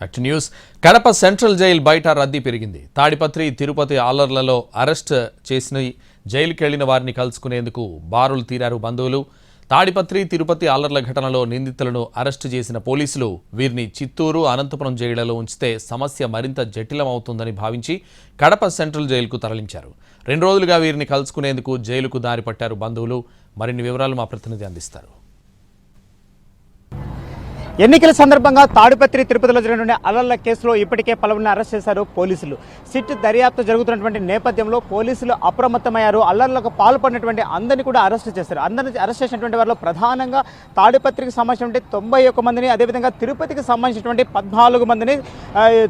Back news Kadapa central jail బయట రద్దీ పెరిగింది. తాడిపత్రి తిరుపతి ఆలర్లలో అరెస్ట్ చేసిన జైలుకి వెళ్ళిన వారిని కలుసుకునేందుకు బారులు తీరారు బంధువులు. తాడిపత్రి తిరుపతి ఆలర్ల ఘటనలో నిందితులను అరెస్టు చేసిన పోలీసులు వీరిని చిత్తూరు అనంతపురం జైళ్ళలో ఉంచితే సమస్య మరింత జటిలమవుతుందని భావించి కడప సెంట్రల్ జైలుకు తరలించారు. రెండు రోజులుగా వీరిని కలుసుకునేందుకు జైలుకు దారిపట్టారు బంధువులు. మరిన్ని వివరాలు మా ప్రతినిధి అందిస్తారు. ఎన్నికల సందర్భంగా తాడుపత్రి తిరుపతిలో జరిగిన అలర్ల కేసులో ఇప్పటికే పలువురిని అరెస్ట్ చేశారు పోలీసులు. సిట్ దర్యాప్తు జరుగుతున్నటువంటి నేపథ్యంలో పోలీసులు అప్రమత్తమయ్యారు. అల్లర్లకు పాల్పడినటువంటి అందరినీ కూడా అరెస్ట్ చేశారు. అందరిని అరెస్ట్ చేసినటువంటి వారిలో ప్రధానంగా తాడుపత్రికి సంబంధించినటువంటి తొంభై ఒక్క మందిని అదేవిధంగా తిరుపతికి సంబంధించినటువంటి పద్నాలుగు మందిని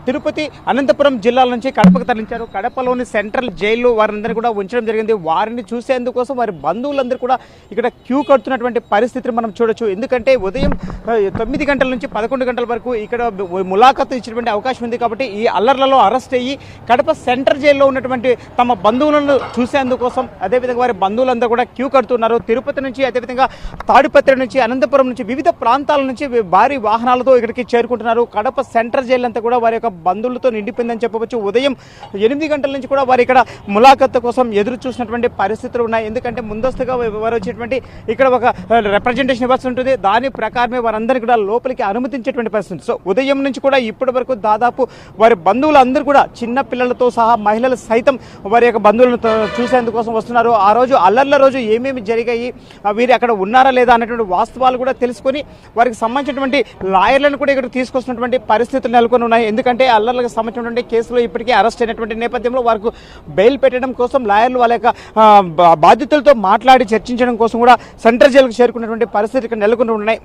తిరుపతి అనంతపురం జిల్లాల నుంచి కడపకు తరలించారు. కడపలోని సెంట్రల్ జైల్లో వారందరినీ కూడా ఉంచడం జరిగింది. వారిని చూసేందుకోసం వారి బంధువులందరూ కూడా ఇక్కడ క్యూ కడుతున్నటువంటి పరిస్థితిని మనం చూడొచ్చు. ఎందుకంటే ఉదయం తొమ్మిది గంటల గంటల నుంచి పదకొండు గంటల వరకు ఇక్కడ ములాఖతు ఇచ్చినటువంటి అవకాశం ఉంది కాబట్టి ఈ అల్లర్లలో అరెస్ట్ అయ్యి కడప సెంటర్ జైల్లో ఉన్నటువంటి తమ బంధువులను చూసేందుకోసం అదేవిధంగా వారి బంధువులందరూ కూడా క్యూ కడుతున్నారు. తిరుపతి నుంచి అదేవిధంగా తాడిపత్రి నుంచి అనంతపురం నుంచి వివిధ ప్రాంతాల నుంచి భారీ వాహనాలతో ఇక్కడికి చేరుకుంటున్నారు. కడప సెంటర్ జైలు అంతా కూడా వారి యొక్క బంధువులతో నిండిపోయిందని చెప్పవచ్చు. ఉదయం ఎనిమిది గంటల నుంచి కూడా వారు ఇక్కడ ములాఖత్ కోసం ఎదురు చూసినటువంటి పరిస్థితులు ఉన్నాయి. ఎందుకంటే ముందస్తుగా వారు వచ్చేటువంటి ఇక్కడ ఒక రిప్రజెంటేషన్ ఇవ్వాల్సి ఉంటుంది. దాని ప్రకారమే వారందరికీ కూడా లోపల లోపలికి అనుమతించేటువంటి పరిస్థితి. సో ఉదయం నుంచి కూడా ఇప్పటి వరకు దాదాపు వారి బంధువులు అందరూ కూడా చిన్న పిల్లలతో సహా మహిళలు సైతం వారి యొక్క బంధువులను చూసేందుకోసం వస్తున్నారు. ఆ రోజు అల్లర్ల రోజు ఏమేమి జరిగాయి? వీరు అక్కడ ఉన్నారా లేదా అనేటువంటి వాస్తవాలు కూడా తెలుసుకొని వారికి సంబంధించినటువంటి లాయర్లను కూడా ఇక్కడ తీసుకొస్తున్నటువంటి పరిస్థితులు నెలకొని ఉన్నాయి. ఎందుకంటే అల్లర్లకు సంబంధించినటువంటి కేసులో ఇప్పటికే అరెస్ట్ అయినటువంటి నేపథ్యంలో వారికి బెయిల్ పెట్టడం కోసం లాయర్లు వాళ్ళ యొక్క బాధ్యతలతో బాధితులతో మాట్లాడి చర్చించడం కోసం కూడా సెంట్రల్ జైలుకు చేరుకున్నటువంటి పరిస్థితి ఇక్కడ నెలకొని ఉన్నాయి.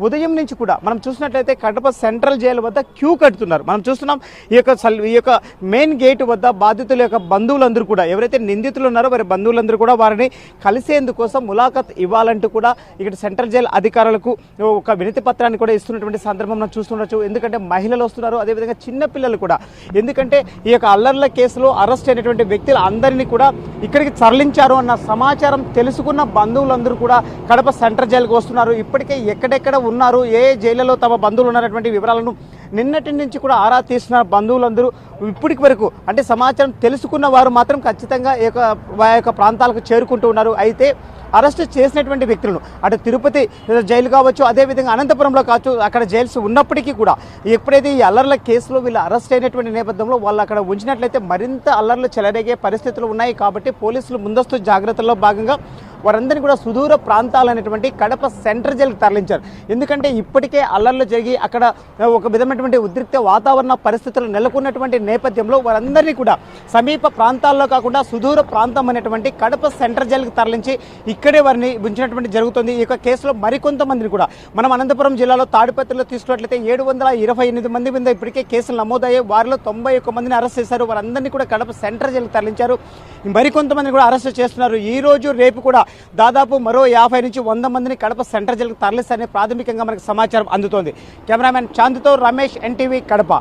ఉదయం నుంచి కూడా మనం చూసినట్లయితే కడప సెంట్రల్ జైలు వద్ద క్యూ కడుతున్నారు. మనం చూస్తున్నాం ఈ యొక్క సల్- ఈ యొక్క మెయిన్ గేట్ వద్ద బాధితుల యొక్క బంధువులందరూ కూడా ఎవరైతే నిందితులు ఉన్నారో వారి బంధువులందరూ కూడా వారిని కలిసేందుకోసం ములాఖత్ ఇవ్వాలంటూ కూడా ఇక్కడ సెంట్రల్ జైలు అధికారులకు ఒక వినతి పత్రాన్ని కూడా ఇస్తున్నటువంటి సందర్భం మనం చూస్తుండొచ్చు. ఎందుకంటే మహిళలు వస్తున్నారు అదేవిధంగా చిన్నపిల్లలు కూడా. ఎందుకంటే ఈ యొక్క అల్లర్ల కేసులో అరెస్ట్ అయినటువంటి వ్యక్తులు అందరినీ కూడా ఇక్కడికి తరలించారు అన్న సమాచారం తెలుసుకున్న బంధువులందరూ కూడా కడప సెంట్రల్ జైలుకు వస్తున్నారు. ఇప్పటికే ఎక్కడెక్కడ ఉన్నారు ఏ జైళ్ళలో తమ బంధువులు ఉన్నటువంటి వివరాలను నిన్నటి నుంచి కూడా ఆరా తీసిన బంధువులందరూ ఇప్పటికి వరకు అంటే సమాచారం తెలుసుకున్న వారు మాత్రం ఖచ్చితంగా ఈ యొక్క యొక్క ప్రాంతాలకు చేరుకుంటూ ఉన్నారు. అయితే అరెస్ట్ చేసినటువంటి వ్యక్తులను అటు తిరుపతి జైలు కావచ్చు అదేవిధంగా అనంతపురంలో కావచ్చు అక్కడ జైల్స్ ఉన్నప్పటికీ కూడా ఎప్పుడైతే ఈ అల్లర్ల కేసులో వీళ్ళు అరెస్ట్ అయినటువంటి నేపథ్యంలో వాళ్ళు అక్కడ ఉంచినట్లయితే మరింత అల్లర్లు చెలరేగే పరిస్థితులు ఉన్నాయి. కాబట్టి పోలీసులు ముందస్తు జాగ్రత్తల్లో భాగంగా వారందరినీ కూడా సుదూర ప్రాంతాలైనటువంటి కడప సెంటర్ జైలుకి తరలించారు. ఎందుకంటే ఇప్పటికే అల్లర్లు జరిగి అక్కడ ఒక విధమైనటువంటి ఉద్రిక్త వాతావరణ పరిస్థితులు నెలకొన్నటువంటి నేపథ్యంలో వారందరినీ కూడా సమీప ప్రాంతాల్లో కాకుండా సుదూర ప్రాంతం అనేటువంటి కడప సెంటర్ జైలుకి తరలించి ఇక్కడే వారిని ఉంచినటువంటి జరుగుతుంది. ఈ యొక్క కేసులో మరికొంతమందిని కూడా మనం అనంతపురం జిల్లాలో తాడిపత్రిలో తీసుకున్నట్లయితే ఏడు వందల ఇరవై ఎనిమిది మంది మీద ఇప్పటికే కేసులు నమోదయ్యాయి. వారిలో తొంభై ఒక్క మందిని అరెస్ట్ చేశారు. వారందరినీ కూడా కడప సెంటర్ జైలుకి తరలించారు. మరికొంతమందిని కూడా అరెస్ట్ చేస్తున్నారు. ఈ రోజు రేపు కూడా దాదాపు మరో యాభై నుంచి వంద మందిని కడప సెంట్రల్ జైలుకు తరలిస్తారని ప్రాథమికంగా మనకు సమాచారం అందుతోంది. కెమెరామెన్ చాంద్తో రమేష్ ఎన్టీవీ కడప.